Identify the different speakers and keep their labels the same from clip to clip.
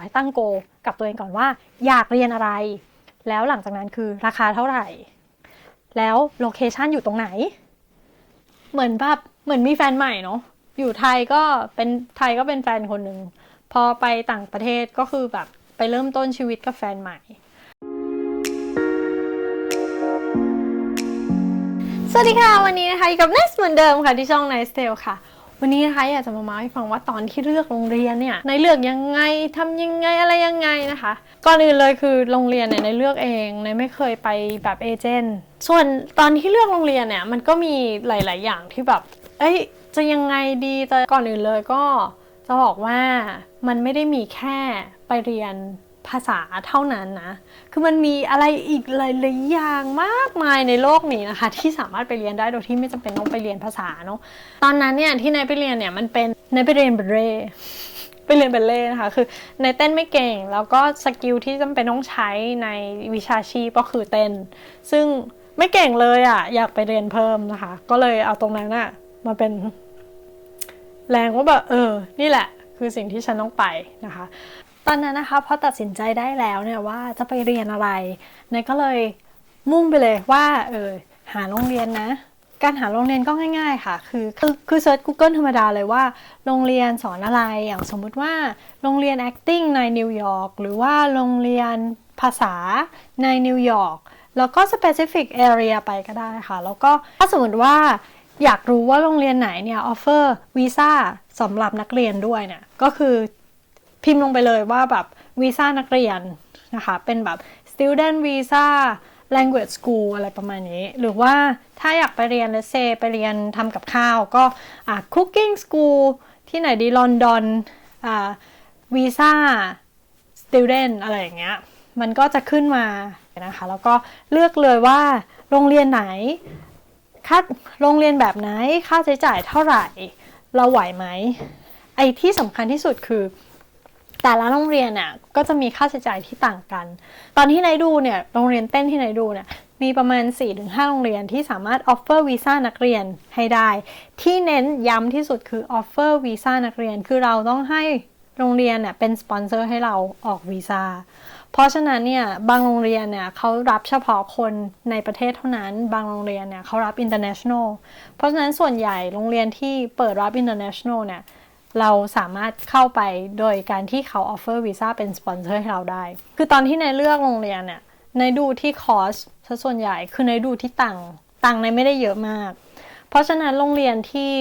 Speaker 1: ให้ตั้งโกกับตัวเองก่อนว่า อยากเรียนอะไร แล้วหลังจากนั้นคือราคาเท่าไหร่ แล้วโลเคชันอยู่ตรงไหน เหมือนแบบเหมือนมีแฟนใหม่เนาะอยู่ไทยก็เป็นไทยก็เป็นแฟนคนหนึ่งพอไปต่างประเทศก็คือแบบไปเริ่มต้นชีวิตกับแฟนใหม่ สวัสดีค่ะ วันนี้นะคะอยู่กับ Nice เหมือนเดิมค่ะที่ช่อง Nice Tale ค่ะ วันนี้นะคะอยากจะมาเมาให้ฟังว่าตอนที่เลือกโรงเรียนเนี่ยในเลือกยังไงทำยังไงอะไรยังไงนะคะ ก่อนอื่นเลยคือโรงเรียนเนี่ยในเลือกเองในไม่เคยไปแบบเอเจนต์ส่วนตอนที่เลือกโรงเรียนเนี่ยมันก็มีหลาย ๆ อย่างที่แบบ เอ้ยจะยังไงดีแต่ก่อนอื่นเลยก็จะบอกว่ามันไม่ได้มีแค่ไปเรียน ภาษาเท่านั้นนะ คือมันมีอะไรอีกหลายๆอย่างมากมายในโลกนี้นะคะ ที่สามารถไปเรียนได้โดยที่ไม่จำเป็นต้องไปเรียนภาษาเนาะ ตอนนั้นเนี่ยที่นายไปเรียนเนี่ยมันเป็นนายไปเรียนเบเร่ไปเรียนเบลเร่นะคะ คือนายเต้นไม่เก่ง แล้วก็สกิลที่จำเป็นต้องใช้ในวิชาชีพก็คือเต้น ซึ่งไม่เก่งเลยอะ่ะ อยากไปเรียนเพิ่มนะคะ ก็เลยเอาตรงนั้นอะมาเป็น แรงว่าแบบเออ นี่แหละ คือสิ่งที่ฉันต้องไปนะคะ ตอนนั้นนะคะพอตัดสินใจได้แล้วเนี่ยว่าจะไปเรียนอะไรเนยก็เลยมุ่งไปเลยว่าเออหาโรงเรียนนะ การหาโรงเรียนก็ง่าย ๆ ค่ะ คือคือคือเซิร์ช Google ธรรมดาเลยว่า โรงเรียนสอนอะไรอย่างสมมุติว่าโรงเรียน acting ในนิวยอร์กหรือว่าโรงเรียนภาษาในนิวยอร์กแล้วก็ specific area ไปก็ได้ค่ะ แล้วก็ถ้าสมมติว่าอยากรู้ว่าโรงเรียนไหนเนี่ย offer วีซ่าสำหรับนักเรียนด้วยเนี่ยก็คือ พิมพ์ลงไปเลยว่าแบบวีซ่านักเรียนนะคะ เป็นแบบ student visa language school อะไรประมาณนี้ หรือว่าถ้าอยากไปเรียนเลเซไปเรียนทำกับข้าวก็ cooking school ที่ไหนดีลอนดอนวีซ่า student อะไรอย่างเงี้ย มันก็จะขึ้นมานะคะ แล้วก็เลือกเลยว่าโรงเรียนไหนค่าโรงเรียนแบบไหน ค่าใช้จ่ายเท่าไหร่ เราไหวไหม ไอ้ที่สำคัญที่สุดคือ แต่ละโรงเรียนเนี่ยก็จะมีค่าใช้จ่ายที่ต่างกัน ตอนที่นายดูเนี่ยโรงเรียนเต้นที่นายดูเนี่ยมีประมาณ 4-5 โรงเรียนที่สามารถ offer วีซ่านักเรียนให้ได้ ที่เน้นย้ำที่สุดคือ offer วีซ่านักเรียน คือเราต้องให้โรงเรียนเนี่ยเป็นสปอนเซอร์ให้เราออกวีซ่า เพราะฉะนั้นเนี่ยบางโรงเรียนเนี่ยเขารับเฉพาะคนในประเทศเท่านั้น บางโรงเรียนเนี่ยเขารับ international เพราะฉะนั้นส่วนใหญ่โรงเรียนที่เปิดรับ international เนี่ย เราสามารถเข้าไปโดยการที่เขา offer วีซ่าเป็นสปอนเซอร์ให้เราได้ คือตอนที่ในเลือกโรงเรียนเนี่ยในดูที่คอร์สซะส่วนใหญ่ คือในดูที่ตังค์ตังค์ในไม่ได้เยอะมาก เพราะฉะนั้นโรงเรียนที่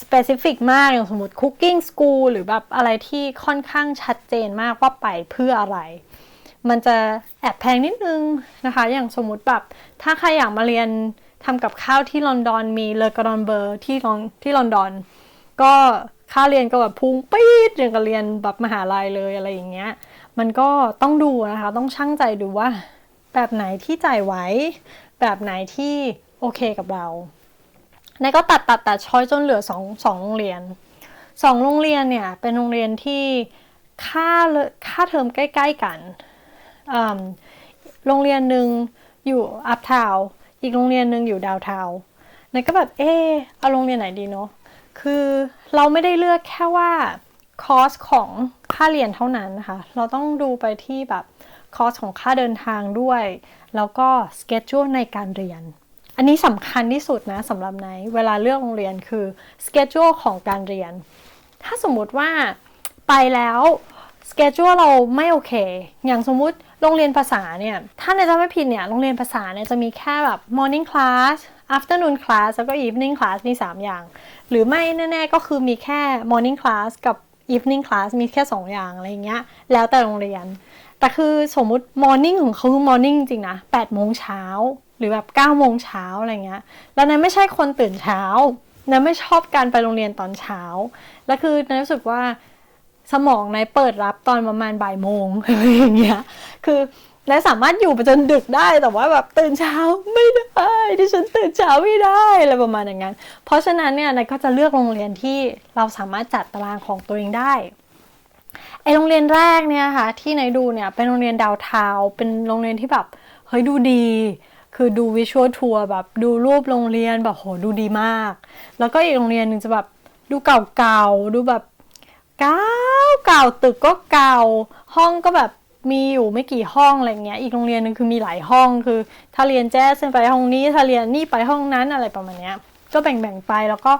Speaker 1: specific มากอย่างสมมติ cooking school หรือแบบอะไรที่ค่อนข้างชัดเจนมากว่าไปเพื่ออะไร มันจะแอบแพงนิดนึงนะคะ อย่างสมมติแบบถ้าใครอยากมาเรียนทำกับข้าวที่ลอนดอนมีเลอกรอนเบอร์ที่ลอนที่ลอนดอน ก็ ค่าเรียนก็แบบพุ่งปี๊ดอย่างกับเรียนแบบมหาลัยเลยอะไรอย่างเงี้ย มันก็ต้องดูนะคะ ต้องชั่งใจดูว่า แบบไหนที่จ่ายไหว แบบไหนที่โอเคกับเราในก็ตัดตัดตัดช้อยจนเหลือสองสองโรงเรียนสองโรงเรียนเนี่ยเป็นโรงเรียนที่ค่าค่าเทอมใกล้ ๆ กัน โรงเรียนหนึ่งอยู่อัพทาวอีกโรงเรียนหนึ่งอยู่ดาวทาวในก็แบบเออเอาโรงเรียนไหนดีเนาะ คือเราไม่ได้เลือกแค่ว่าคอสของค่าเรียนเท่านั้นนะคะ เราต้องดูไปที่แบบคอสของค่าเดินทางด้วย แล้วก็สเกจจูในการเรียน อันนี้สำคัญที่สุดนะสำหรับไนเวลาเลือกโรงเรียนคือสเกจจูของการเรียน ถ้าสมมุติว่าไปแล้วสเกจจูเราไม่โอเค อย่างสมมุติโรงเรียนภาษาเนี่ย ถ้าในจำไม่ผิดเนี่ย โรงเรียนภาษาเนี่ยจะมีแค่แบบ morning class afternoon class แล้วก็ evening class มี 3 อย่าง หรือไม่แน่ ๆ ก็คือมีแค่ morning class กับ evening class มีแค่ 2 อย่างอะไรเงี้ย แล้วแต่โรงเรียน แต่คือสมมุติ morning ของเขาคือ morning จริงนะ8โมงเช้าหรือแบบ9โมงเช้าอะไรเงี้ย แล้วนั้นไม่ใช่คนตื่นเช้านะไม่ชอบการไปโรงเรียนตอนเช้า แล้วคือนะรู้สึกว่าสมองนายเปิดรับตอนประมาณบ่ายโมงอะไรอย่างเงี้ย คือ นายสามารถอยู่ไปจนดึกได้แต่ว่าแบบตื่นเช้าไม่ได้ดิฉันตื่นเช้าไม่ได้อะไรประมาณอย่างนั้น เพราะฉะนั้นเนี่ยนายก็จะเลือกโรงเรียนที่เราสามารถจัดตารางของตัวเองได้ไอโรงเรียนแรกเนี่ยค่ะที่นายดูเนี่ยเป็นโรงเรียนดาวทาวเป็นโรงเรียนที่แบบเฮ้ยดูดี คือดูวิชวลทัวร์แบบดูรูปโรงเรียนแบบโหดูดีมาก แล้วก็อีกโรงเรียนหนึ่งจะแบบดูเก่าๆดูแบบเก่าเก่าตึกก็เก่าห้องก็แบบ มีอยู่ไม่กี่ห้องอะไรเงี้ย อีกโรงเรียนหนึ่งคือมีหลายห้อง คือ ถ้าเรียนแจ๊สไปห้องนี้ ถ้าเรียนนี่ไปห้องนั้นอะไรประมาณเนี้ย ก็แบ่งๆไป แล้วก็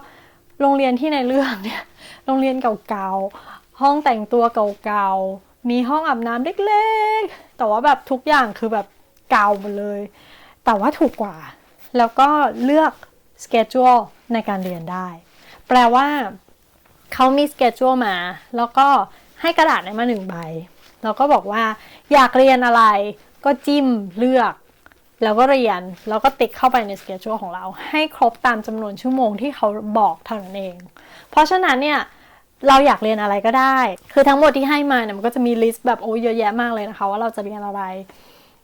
Speaker 1: โรงเรียนที่ในเรื่องเนี่ย โรงเรียนเก่าๆ ห้องแต่งตัวเก่าๆ มีห้องอาบน้ำเล็กๆ แต่ว่าแบบทุกอย่างคือแบบเก่าหมดเลย แต่ว่าถูกกว่า แล้วก็เลือก schedule ในการเรียนได้ แปลว่าเขามี schedule มา แล้วก็ให้กระดาษมาหนึ่งใบ แล้วก็บอกว่าอยากเรียนอะไรก็จิ้มเลือกแล้วก็เรียนแล้วก็ติ๊กเข้าไปใน schedule ของเรา ให้ครบตามจำนวนชั่วโมงที่เขาบอกเท่านั้นเอง เพราะฉะนั้นเนี่ยเราอยากเรียนอะไรก็ได้ คือทั้งหมดที่ให้มาเนี่ยมันก็จะมีลิสต์แบบโอ้เยอะแยะมากเลยนะคะว่าเราจะเรียนอะไร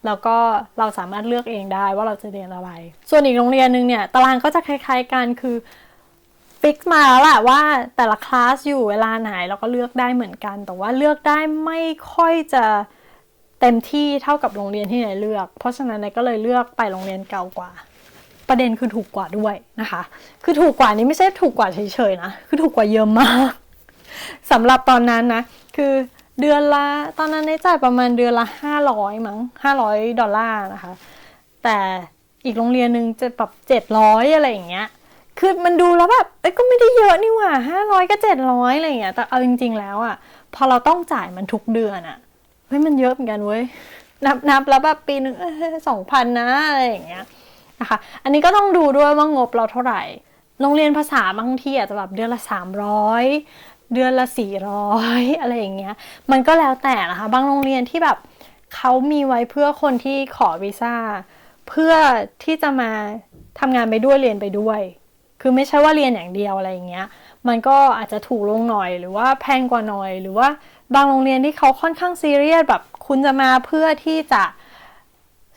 Speaker 1: แล้วก็เราสามารถเลือกเองได้ว่าเราจะเรียนอะไร ส่วนอีกโรงเรียนหนึ่งเนี่ยตารางก็จะคล้าย ๆกันคือ ฟิกมาแล้วแหละว่าแต่ละคลาสอยู่เวลาไหนเราก็เลือกได้เหมือนกัน แต่ว่าเลือกได้ไม่ค่อยจะเต็มที่เท่ากับโรงเรียนที่ไหนเลือก เพราะฉะนั้นเนก็เลยเลือกไปโรงเรียนเก่ากว่า ประเด็นคือถูกกว่าด้วยนะคะ คือถูกกว่านี้ไม่ใช่ถูกกว่าเฉยๆนะ คือถูกกว่าเยอะมากสำหรับตอนนั้นนะ คือเดือนละตอนนั้นได้จ่ายประมาณเดือนละห้าร้อยมั้งห้าร้อยดอลลาร์นะคะ แต่อีกโรงเรียนหนึ่งจะแบบเจ็ดร้อยอะไรอย่างเงี้ย คือมันดูแล้วแบบเอ้ยก็ไม่ได้เยอะนี่หว่าห้าร้อยก็เจ็ดร้อยอะไรอย่างเงี้ยแต่เอาจริง ๆ แล้วอะพอเราต้องจ่ายมันทุกเดือนอะเฮ้ยมันเยอะเหมือนกันเว้ยนับนับแล้วแบบปีหนึ่งสองพันนะอะไรอย่างเงี้ยนะคะอันนี้ก็ต้องดูด้วยว่างบเราเท่าไหร่ โรงเรียนภาษาบางที่อาจจะแบบเดือนละสามร้อยเดือนละสี่ร้อยอะไรอย่างเงี้ยมันก็แล้วแต่นะคะบางโรงเรียนที่แบบเขามีไว้เพื่อคนที่ขอวีซ่าเพื่อที่จะมาทำงานไปด้วยเรียนไปด้วย คือไม่ใช่ว่าเรียนอย่างเดียวอะไรอย่างเงี้ย มันก็อาจจะถูกลงหน่อยหรือว่าแพงกว่าหน่อย หรือว่าบางโรงเรียนที่เขาค่อนข้างซีเรียสแบบคุณจะมาเพื่อที่จะ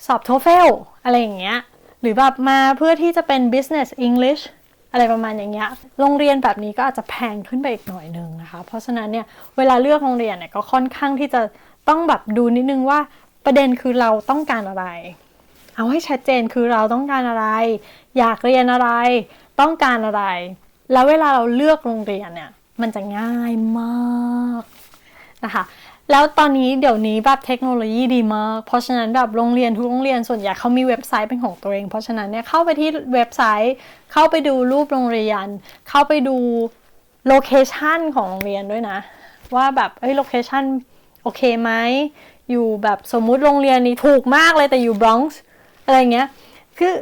Speaker 1: สอบโทเฟลอะไรอย่างเงี้ย หรือแบบมาเพื่อที่จะเป็น business English อะไรประมาณอย่างเงี้ย โรงเรียนแบบนี้ก็อาจจะแพงขึ้นไปอีกหน่อยนึงนะคะ เพราะฉะนั้นเนี่ยเวลาเลือกโรงเรียนเนี่ยก็ค่อนข้างที่จะต้องแบบดูนิดนึงว่าประเด็นคือเราต้องการอะไร เอาให้ชัดเจนคือเราต้องการอะไร อยากเรียนอะไร ต้องการอะไร แล้วเวลาเราเลือกโรงเรียนเนี่ย มันจะง่ายมากนะคะแล้วตอนนี้เดี๋ยวนี้แบบเทคโนโลยีดีมาก เพราะฉะนั้นแบบโรงเรียนทุกโรงเรียนส่วนใหญ่เขามีเว็บไซต์เป็นของตัวเอง เพราะฉะนั้นเนี่ยเข้าไปที่เว็บไซต์ เข้าไปดูรูปโรงเรียน เข้าไปดูโลเคชันของโรงเรียนด้วยนะ ว่าแบบเอ้ยโลเคชันโอเคไหมอยู่แบบสมมุติโรงเรียนนี้ถูกมากเลยแต่อยู่บรอนซ์อะไรเงี้ยคือ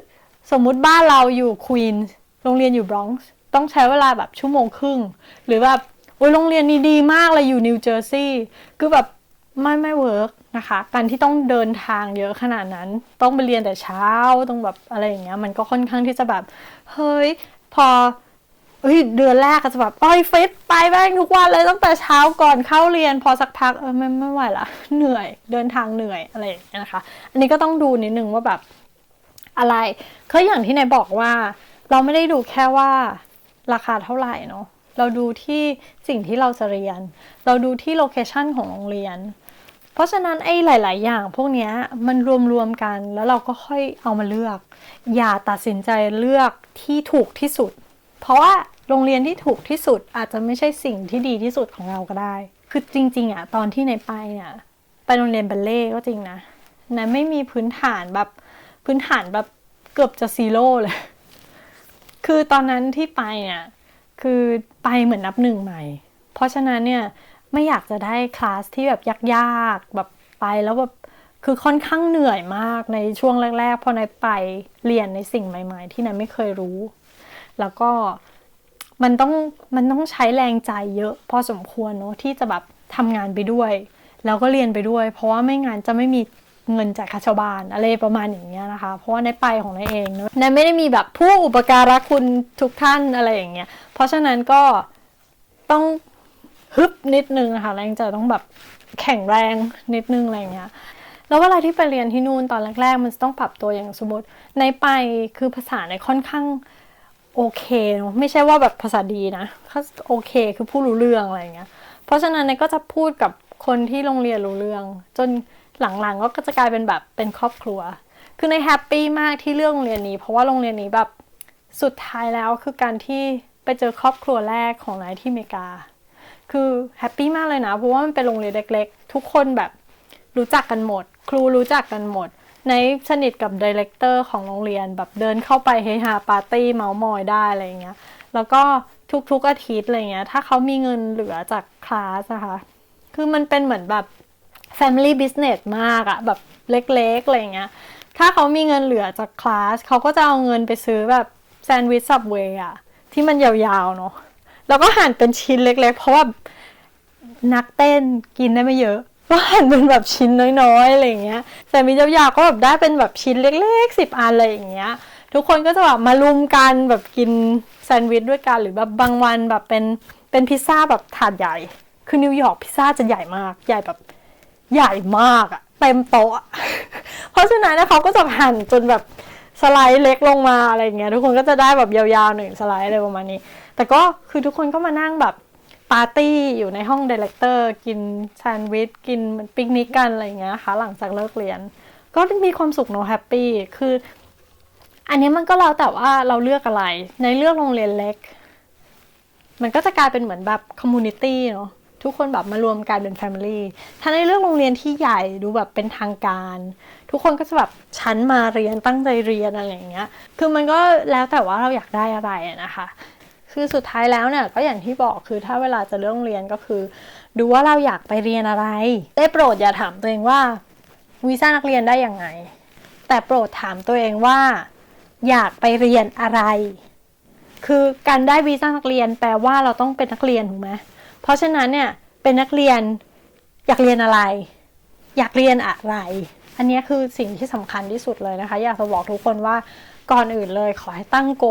Speaker 1: สมมุติบ้านเราอยู่ควีนส์ โรงเรียนอยู่บรอนซ์ต้องใช้เวลาแบบชั่วโมงครึ่ง หรือแบบโอ้ยโรงเรียนนี้ดีมากเลยอยู่นิวเจอร์ซีย์คือแบบไม่ไม่เวิร์กนะคะการที่ต้องเดินทางเยอะขนาดนั้น ต้องไปเรียนแต่เช้าต้องแบบอะไรอย่างเงี้ยมันก็ค่อนข้างที่จะแบบ เฮ้ย พอเฮ้ยเดือนแรกก็จะแบบอ้อยฟิตไปแม่งทุกวันเลยตั้งแต่เช้าก่อนเข้าเรียน พอสักพักเออไม่ไม่ไหวละเหนื่อยเดินทางเหนื่อยอะไรอย่างเงี้ยนะคะ อันนี้ก็ต้องดูนิดนึงว่าแบบอะไรก็อย่างที่นายบอกว่า เราไม่ได้ดูแค่ว่าราคาเท่าไหร่เนาะเราดูที่สิ่งที่เราจะเรียน เราดูที่โลเคชันของโรงเรียน เพราะฉะนั้นไอ้หลาย ๆ อย่างพวกนี้มันรวม ๆ กันแล้วเราก็ค่อยเอามาเลือก อย่าตัดสินใจเลือกที่ถูกที่สุด เพราะว่าโรงเรียนที่ถูกที่สุดอาจจะไม่ใช่สิ่งที่ดีที่สุดของเราก็ได้ คือจริง ๆอะตอนที่ในไปเนี่ยไปโรงเรียนบัลเล่ก็จริงนะนายไม่มีพื้นฐานแบบพื้นฐานแบบเกือบจะซีโร่เลย คือตอนนั้นที่ไปเนี่ยคือไปเหมือนนับหนึ่งใหม่ เพราะฉะนั้นเนี่ยไม่อยากจะได้คลาสที่แบบยากๆแบบไปแล้วแบบคือค่อนข้างเหนื่อยมากในช่วงแรกๆพอนายไปเรียนในสิ่งใหม่ ๆ ที่นายไม่เคยรู้ แล้วก็มันต้องมันต้องใช้แรงใจเยอะ พอสมควรเนอะที่จะแบบทำงานไปด้วย แล้วก็เรียนไปด้วย เพราะว่าไม่งั้นจะไม่มี เงินจากคาชาวบ้านอะไรประมาณอย่างเงี้ยนะคะ เพราะว่าในไปของนายเองเนอะนายไม่ได้มีแบบผู้อุปการะคุณทุกท่านอะไรอย่างเงี้ย เพราะฉะนั้นก็ต้องฮึบนิดนึงนะคะแรงใจต้องแบบแข็งแรงนิดนึงอะไรอย่างเงี้ยแล้วเวลาที่ไปเรียนที่นู่นตอนแรกๆ มันจะต้องปรับตัวอย่างสมมติในไปคือภาษาในค่อนข้างโอเคเนอะไม่ใช่ว่าแบบภาษาดีนะเขาโอเคคือพูดรู้เรื่องอะไรอย่างเงี้ย เพราะฉะนั้นเนี่ยก็จะพูดกับคนที่โรงเรียนรู้เรื่อง จน หลังๆก็จะกลายเป็นแบบเป็นครอบครัว คือในแฮปปี้มากที่เลือกโรงเรียนนี้ เพราะว่าโรงเรียนนี้แบบสุดท้ายแล้วคือการที่ไปเจอครอบครัวแรกของนายที่อเมริกา คือแฮปปี้มากเลยนะ เพราะว่ามันเป็นโรงเรียนเล็กๆ ทุกคนแบบรู้จักกันหมด ครูรู้จักกันหมด ในสนิทกับดีเลกเตอร์ของโรงเรียนแบบเดินเข้าไปเฮฮาปาร์ตี้เมาส์มอยได้อะไรเงี้ย แล้วก็ทุกๆอาทิตย์อะไรเงี้ย ถ้าเขามีเงินเหลือจากคลาสนะคะ คือมันเป็นเหมือนแบบ Family Business มากอะแบบเล็กๆอะไรเงี้ย ถ้าเขามีเงินเหลือจากคลาสเขาก็จะเอาเงินไปซื้อแบบแซนด์วิชสับเวย์อะที่มันยาวๆเนาะแล้วก็หั่นเป็นชิ้นเล็ก ๆ เพราะว่านักเต้นกินได้ไม่เยอะก็หั่นเป็นแบบชิ้นน้อยๆอะไรอย่างเงี้ยแซนด์วิชยาวๆก็แบบได้เป็นแบบชิ้นเล็กๆสิบอันอะไรอย่างเงี้ย ทุกคนก็จะแบบมารุมกันแบบกินแซนด์วิชด้วยกันหรือแบบบางวันแบบเป็นเป็นพิซซ่าแบบถาดใหญ่ คือนิวยอร์กพิซซ่าจะใหญ่มากใหญ่แบบ ใหญ่มากอะเต็มโต๊ะอะเพราะฉะนั้นเนี่ยเขาก็จะหั่นจนแบบสไลด์เล็กลงมาอะไรเงี้ยทุกคนก็จะได้แบบยาวๆหนึ่งสไลด์อะไรประมาณนี้ แต่ก็คือทุกคนก็มานั่งแบบปาร์ตี้อยู่ในห้องดีเลกเตอร์กินแซนด์วิชกินปิกนิกกันอะไรเงี้ยนะคะหลังจากเลิกเรียน ก็มีความสุขเนอะแฮปปี้คือ อันนี้มันก็แล้วแต่ว่าเราเลือกอะไร ในเลือกโรงเรียนเล็ก มันก็จะกลายเป็นเหมือนแบบคอมมูนิตี้เนาะ ทุกคนแบบมารวมกันเป็นแฟมิลี่ถ้าในเลือกโรงเรียนที่ใหญ่ดูแบบเป็นทางการ ทุกคนก็จะแบบฉันมาเรียนตั้งใจเรียนอะไรอย่างเงี้ย คือมันก็แล้วแต่ว่าเราอยากได้อะไรนะคะคือสุดท้ายแล้วเนี่ยก็อย่างที่บอกคือถ้าเวลาจะเลือกโรงเรียนก็คือ ดูว่าเราอยากไปเรียนอะไร ได้โปรดอย่าถามตัวเองว่าวีซ่านักเรียนได้ยังไง แต่โปรดถามตัวเองว่า อยากไปเรียนอะไร คือการได้วีซ่านักเรียนแปลว่าเราต้องเป็นนักเรียนถูกไหม เพราะฉะนั้นเนี่ยเป็นนักเรียนอยากเรียนอะไร อยากเรียนอะไร อันนี้คือสิ่งที่สำคัญที่สุดเลยนะคะ อยากจะบอกทุกคนว่าก่อนอื่นเลยขอให้ตั้งโก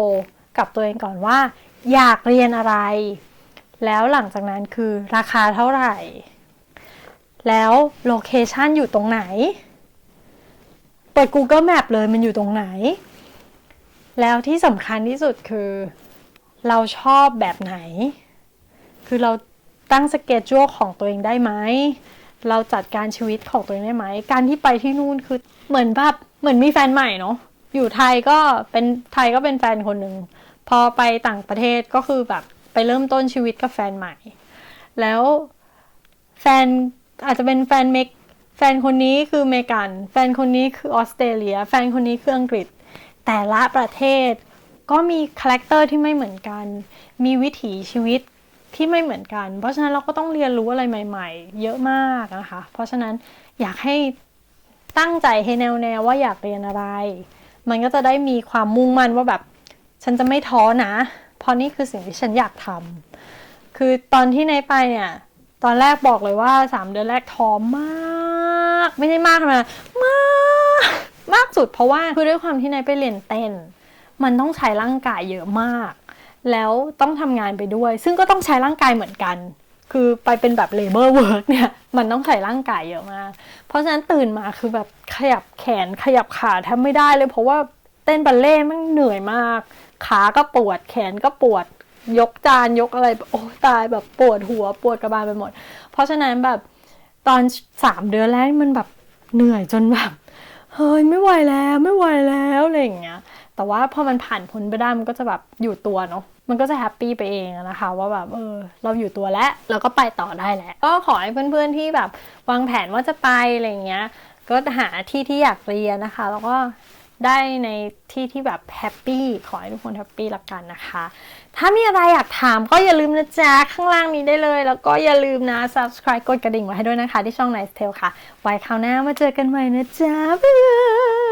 Speaker 1: กับตัวเองก่อนว่า อยากเรียนอะไร แล้วหลังจากนั้นคือราคาเท่าไหร่ แล้วโลเคชันอยู่ตรงไหน เปิด Google Map เลยมันอยู่ตรงไหน แล้วที่สำคัญที่สุดคือ เราชอบแบบไหน คือเรา ตั้งสเกจ u l e ของตัวเองได้ไหมเราจัดการชีวิตของตัวเองได้ไหม การที่ไปที่นู่นคือเหมือนแบบเหมือนมีแฟนใหม่เนาะอยู่ไทยก็เป็นไทยก็เป็นแฟนคนหนึ่งพอไปต่างประเทศก็คือแบบไปเริ่มต้นชีวิตกับแฟนใหม่ แล้วแฟนอาจจะเป็นแฟนเมกแฟนคนนี้คือเมกัน แฟนคนนี้คือออสเตรเลีย แฟนคนนี้คืออังกฤษ แต่ละประเทศก็มีคาแรคเตอร์ที่ไม่เหมือนกัน มีวิถีชีวิต ที่ไม่เหมือนกัน เพราะฉะนั้นเราก็ต้องเรียนรู้อะไรใหม่ ๆ เยอะมากนะคะ เพราะฉะนั้นอยากให้ตั้งใจให้แน่วๆว่าอยากเรียนอะไร มันก็จะได้มีความมุ่งมั่นว่าแบบฉันจะไม่ท้อนะ เพราะนี่คือสิ่งที่ฉันอยากทำคือตอนที่ในไปเนี่ย ตอนแรกบอกเลยว่าสามเดือนแรกท้อมาก ไม่ได้มากนะมากมากสุดเพราะว่าคือด้วยความที่นายไปเรียนเต้น มันต้องใช้ร่างกายเยอะมาก แล้วต้องทำงานไปด้วย ซึ่งก็ต้องใช้ร่างกายเหมือนกัน คือไปเป็นแบบ labor work เนี่ย มันต้องใช้ร่างกายเยอะมาก เพราะฉะนั้นตื่นมาคือแบบขยับแขนขยับขาแทบไม่ได้เลย เพราะว่าเต้นบัลเล่ต์มันเหนื่อยมาก ขาก็ปวดแขนก็ปวด ยกจานยกอะไร โอ้ตายแบบปวดหัวปวดกระบาลไปหมด เพราะฉะนั้นแบบตอนสามเดือนแรกมันแบบเหนื่อยจนแบบเฮ้ยไม่ไหวแล้วไม่ไหวแล้วอะไรอย่างเงี้ย แต่ว่าพอมันผ่านพ้นไปได้มันก็จะแบบอยู่ตัวเนาะ มันก็จะแฮปปี้ไปเองนะคะ ว่าแบบเออเราอยู่ตัวแล้วเราก็ไปต่อได้แหละก็ขอให้เพื่อนๆที่แบบวางแผนว่าจะไปอะไรเงี้ย ก็หาที่ที่อยากเรียนนะคะ แล้วก็ได้ในที่ที่แบบแฮปปี้ขอให้ทุกคนแฮปปี้ละกันนะคะ ถ้ามีอะไรอยากถามก็อย่าลืมนะจ๊ะ ข้างล่างนี้ได้เลย แล้วก็อย่าลืมนะ subscribe กดกระดิ่งไว้ให้ด้วยนะคะ ที่ช่อง Nice Tale ค่ะ ไว้คราวหน้ามาเจอกันใหม่นะจ๊ะบ๊ายบาย